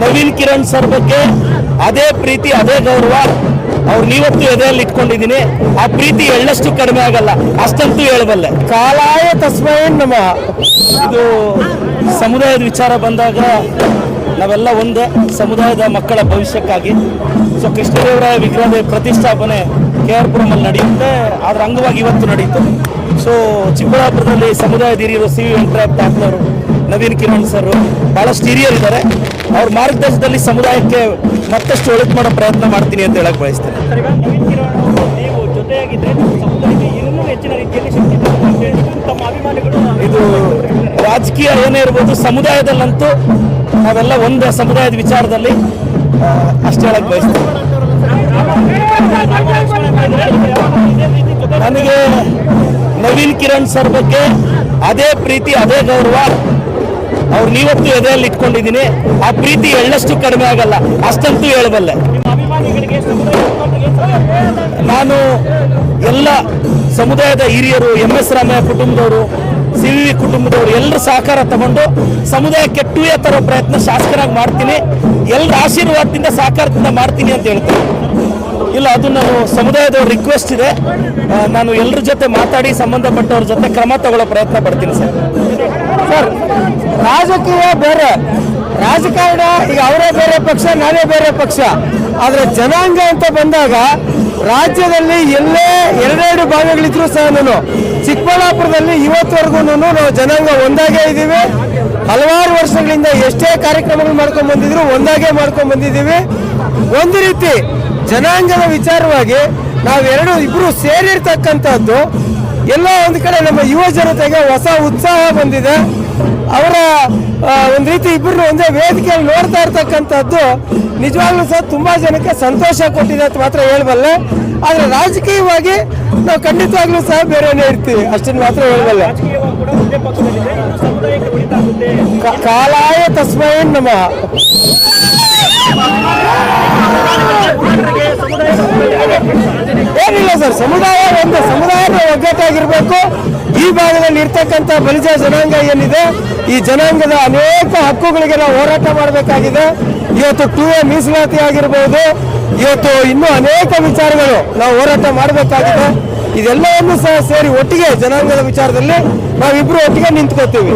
Naveen Kiran sir ಬಗ್ಗೆ ಅದೇ ಪ್ರೀತಿ, ಅದೇ ಗೌರವ ಅವ್ರು ನೀವತ್ತು ಎದೆಯಲ್ಲಿ ಇಟ್ಕೊಂಡಿದ್ದೀನಿ ಆ ಪ್ರೀತಿ ಎಳ್ಳಷ್ಟು ಕಡಿಮೆ ಆಗಲ್ಲ. ಅಷ್ಟಂತೂ ಹೇಳಬಲ್ಲೆ. ಕಾಲಾಯ ತಸ್ಮಯ ನಮ. ಇದು ಸಮುದಾಯದ ವಿಚಾರ ಬಂದಾಗ ನಾವೆಲ್ಲ ಒಂದೇ ಸಮುದಾಯದ ಮಕ್ಕಳ ಭವಿಷ್ಯಕ್ಕಾಗಿ. ಸೊ ಕೃಷ್ಣದೇವರಾಯ ವಿಗ್ರಹದ ಪ್ರತಿಷ್ಠಾಪನೆ ಕೆ ಆರ್ ಪುರಮಲ್ಲಿ ನಡೆಯುತ್ತೆ. ಅದರ ಅಂಗವಾಗಿ ಇವತ್ತು ನಡೆಯಿತು ಸೊ ಚಿಕ್ಕಬಳ್ಳಾಪುರದಲ್ಲಿ ಸಮುದಾಯದ ಹಿರಿಯರು C V Venkatarai Naveen Kiran sir ಬಹಳಷ್ಟು ಹಿರಿಯರಿದ್ದಾರೆ ಅವ್ರ ಮಾರ್ಗದರ್ಶನದಲ್ಲಿ ಸಮುದಾಯಕ್ಕೆ ಮತ್ತಷ್ಟು ಒಳಿತು ಮಾಡೋ ಪ್ರಯತ್ನ ಮಾಡ್ತೀನಿ ಅಂತ ಹೇಳಕ್ ಬಯಸ್ತೇನೆ. ಸರ್ ನವೀನ್ ಕಿರಣ್ ನೀವು ಜೊತೆಯಾಗಿದ್ದರೆ ಸಮುದಾಯಕ್ಕೆ ಇನ್ನೂ ಹೆಚ್ಚಿನ ರೀತಿಯಲ್ಲಿ ಶಕ್ತಿ ಅಂತ ಹೇಳಿ ತಮ್ಮ ಅಭಿಮಾನಿಗಳು ಇದು ರಾಜಕೀಯ ಏನೇ ಇರ್ಬೋದು ಸಮುದಾಯದಲ್ಲಂತೂ ನಾವೆಲ್ಲ ಒಂದು ಸಮುದಾಯದ ವಿಚಾರದಲ್ಲಿ ಅಷ್ಟು ಹೇಳಕ್ ಬಯಸ್ತೇನೆ. ನನಗೆ ನವೀನ್ ಕಿರಣ್ ಸರ್ ಬಗ್ಗೆ ಅದೇ ಪ್ರೀತಿ ಅದೇ ಗೌರವ. ಅವ್ರು ನೀವತ್ತು ಎದೆಯಲ್ಲಿ ಇಟ್ಕೊಂಡಿದ್ದೀನಿ ಆ ಪ್ರೀತಿ ಎಳ್ಳಷ್ಟು ಕಡಿಮೆ ಆಗಲ್ಲ. ಅಷ್ಟಂತೂ ಹೇಳಬಲ್ಲೆ. ನಾನು ಎಲ್ಲ ಸಮುದಾಯದ ಹಿರಿಯರು, ಎಂ ಎಸ್ ರಾಮಯ್ಯ ಕುಟುಂಬದವರು, ಸಿ ವಿ ಕುಟುಂಬದವರು ಎಲ್ಲರ ಸಹಕಾರ ತಗೊಂಡು ಸಮುದಾಯ ಕೆಟ್ಟುವೇ ತರೋ ಪ್ರಯತ್ನ ಶಾಸಕರಾಗಿ ಮಾಡ್ತೀನಿ. ಎಲ್ಲರ ಆಶೀರ್ವಾದದಿಂದ ಸಹಕಾರದಿಂದ ಮಾಡ್ತೀನಿ ಅಂತ ಹೇಳ್ತೀನಿ. ಇಲ್ಲ, ಅದು ನಾನು ಸಮುದಾಯದವ್ರ ರಿಕ್ವೆಸ್ಟ್ ಇದೆ. ನಾನು ಎಲ್ಲರ ಜೊತೆ ಮಾತಾಡಿ ಸಂಬಂಧಪಟ್ಟವ್ರ ಜೊತೆ ಕ್ರಮ ತಗೊಳ್ಳೋ ಪ್ರಯತ್ನ ಪಡ್ತೀನಿ ಸರ್. ಸರ್ ರಾಜಕೀಯ ಬೇರೆ. ರಾಜಕಾರಣ ಈಗ ಅವರೇ ಬೇರೆ ಪಕ್ಷ ನಾನೇ ಬೇರೆ ಪಕ್ಷ. ಆದರೆ ಜನಾಂಗ ಅಂತ ಬಂದಾಗ ರಾಜ್ಯದಲ್ಲಿ ಎಲ್ಲೇ ಎರಡೆರಡು ಭಾಗಗಳಿದ್ರು ಸಹ ನಾನು ಚಿಕ್ಕಬಳ್ಳಾಪುರದಲ್ಲಿ ಇವತ್ತವರೆಗೂ ನಾವು ಜನಾಂಗ ಒಂದಾಗೇ ಇದ್ದೀವಿ. ಹಲವಾರು ವರ್ಷಗಳಿಂದ ಎಷ್ಟೇ ಕಾರ್ಯಕ್ರಮಗಳು ಮಾಡ್ಕೊಂಡು ಬಂದಿದ್ರು ಒಂದಾಗೇ ಮಾಡ್ಕೊಂಡು ಬಂದಿದ್ದೀವಿ. ಒಂದು ರೀತಿ ಜನಾಂಗದ ವಿಚಾರವಾಗಿ ನಾವೆರಡು ಇಬ್ರು ಸೇರಿರ್ತಕ್ಕಂಥದ್ದು, ಎಲ್ಲ ಒಂದು ಕಡೆ ನಮ್ಮ ಯುವ ಜನತೆಗೆ ಹೊಸ ಉತ್ಸಾಹ ಬಂದಿದೆ. ಅವರ ಒಂದು ರೀತಿ ಇಬ್ಬರು ಒಂದೇ ವೇದಿಕೆಯಲ್ಲಿ ನೋಡ್ತಾ ಇರ್ತಕ್ಕಂಥದ್ದು ನಿಜವಾಗ್ಲೂ ಸಹ ತುಂಬಾ ಜನಕ್ಕೆ ಸಂತೋಷ ಕೊಟ್ಟಿದೆ ಅಂತ ಮಾತ್ರ ಹೇಳಬಲ್ಲೆ. ಆದರೆ ರಾಜಕೀಯವಾಗಿ ನಾವು ಖಂಡಿತವಾಗ್ಲೂ ಸಹ ಬೇರೆನೇ ಇರ್ತೀವಿ ಅಷ್ಟನ್ನು ಮಾತ್ರ ಹೇಳಬಲ್ಲೆ. ಕಾಲಾಯ ಕೂಡ ಒಂದೇ ಸಮುದಾಯ ಒಂದು ಸಮುದಾಯದ ಒಗ್ಗಟ್ಟಾಗಿರಬೇಕು. ಈ ಭಾಗದಲ್ಲಿ ಇರ್ತಕ್ಕಂಥ ಬಲಿಜ ಜನಾಂಗ ಏನಿದೆ, ಈ ಜನಾಂಗದ ಅನೇಕ ಹಕ್ಕುಗಳಿಗೆ ನಾವು ಹೋರಾಟ ಮಾಡಬೇಕಾಗಿದೆ. ಇವತ್ತು ಟೂ ಎ ಮೀಸಲಾತಿ ಆಗಿರ್ಬೋದು. ಇವತ್ತು ಇನ್ನೂ ಅನೇಕ ವಿಚಾರಗಳು ನಾವು ಹೋರಾಟ ಮಾಡಬೇಕಾಗಿದೆ. ಇದೆಲ್ಲವನ್ನು ಸಹ ಸೇರಿ ಒಟ್ಟಿಗೆ ಜನಾಂಗದ ವಿಚಾರದಲ್ಲಿ ನಾವಿಬ್ರು ಒಟ್ಟಿಗೆ ನಿಂತ್ಕೋತೀವಿ.